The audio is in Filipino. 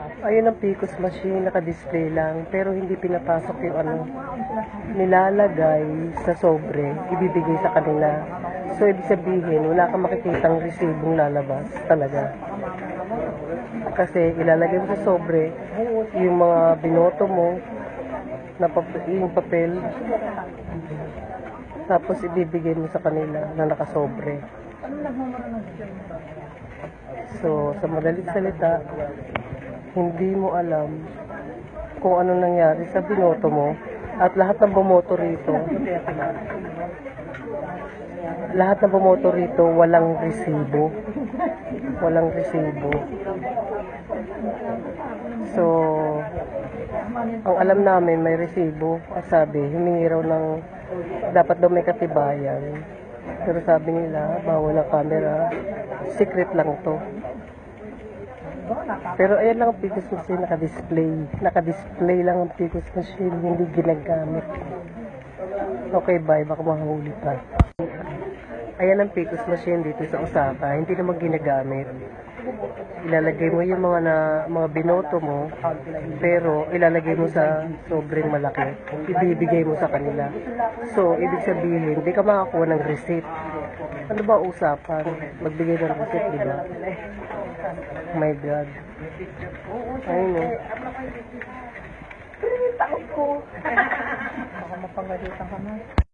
Ayun ang Picos machine, naka-display lang, pero hindi pinapasok yung ano, nilalagay sa sobre, ibibigay sa kanila. So, ibig sabihin, wala kang makikitang resibong lalabas talaga. Kasi ilalagay mo sa sobre, yung mga binoto mo, na pap- yung papel, tapos ibibigay mo sa kanila na nakasobre. So, sa madaling salita, hindi mo alam kung ano nangyari sa binoto mo at lahat ng bumoto rito. Lahat ng bumoto rito walang resibo. Walang resibo. So ang alam namin may resibo. At sabi humingi raw ng dapat daw may katibayan. Pero sabi nila bawal ang camera. Secret lang to pero ayan lang ang Picos machine naka-display. Naka-display lang ang Picos machine, hindi ginagamit. Okay, bye. Baka mahuli pa. Ayan ang Picos machine dito sa Osaka, hindi naman ginagamit. Ilalagay mo yung mga na, mga binoto mo, pero ilalagay mo sa sobrang malaki. Ibibigay mo sa kanila. So, ibig sabihin, hindi ka makakuha ng receipt. Ano ba usapan? Magbigay ng receipt, di ba? Oh my God. Ayun o. Baka mapangalitan ka na.